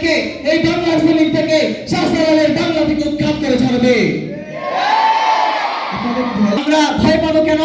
থেকে, এই বাংলার জমিন থেকে শাহজালালের বাংলা থেকে উৎখাত করে ছাড়বে। আমরা ভয় পাবো কেন?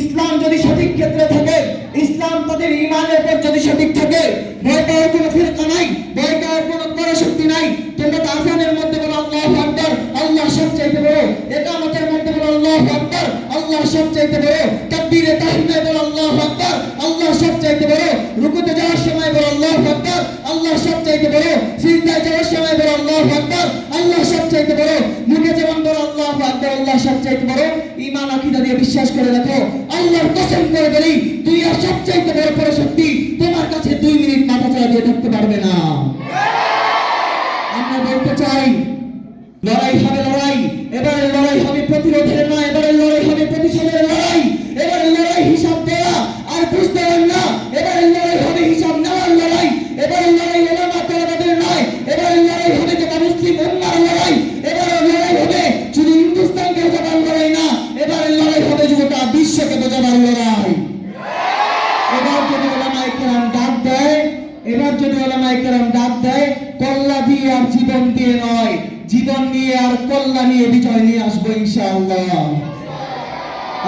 ইসলাম যদি সঠিক ক্ষেত্রে থাকে, ইসলাম তাদের ইমানের উপর যদি সঠিক থাকে, ভয় পাওয়ার কোনো ফিরকা নাই, ভয় পাওয়ার কোনো বড় শক্তি নাই। তোমরা তো আসানের মধ্যে বলো আল্লাহ আকবর, আল্লাহ সবচাইতে বড়। এটা আমাদের মধ্যে বলো আল্লাহ আকবর, আল্লাহ সব চাইতে বড়। তাকবীরে তাহিমায় বলো আল্লাহ আকবর, আল্লাহ সব চাইতে বড়। রুকুতে যাওয়ার সময় বলো আল্লাহ আকবর, আল্লাহ সব সবচাইতে বড়, সিজদায় যাওয়ার সময় বলে আল্লাহ আকবর। আল্লাহ সবচাইতে বড়, মুখে যেমন বলে আল্লাহ আকবর, আল্লাহ সবচাইতে বড়। ঈমান, আকীদা দিয়ে বিশ্বাস করে রাখো। আল্লাহর কসম করে বলি তুই আর সব সবচাইতে বড় পরাশক্তি তোমার কাছে দুই মিনিট মাথা চাড়া দিয়ে থাকতে পারবে না। আমরা বলতে চাই, লড়াই হবে এবার যদি ওলামায়ে কেরাম ডাক দেয়, কল্লা দিয়ে আর জীবন দিয়ে নয়, জীবন নিয়ে আর কল্লা নিয়ে বিজয় নিয়ে আসব ইনশাআল্লাহ।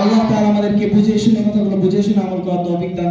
আল্লাহ তাআলা আমাদেরকে বুঝিয়ে শুনে কথাগুলো বুঝিয়ে শুনে আমল করার তৌফিক দান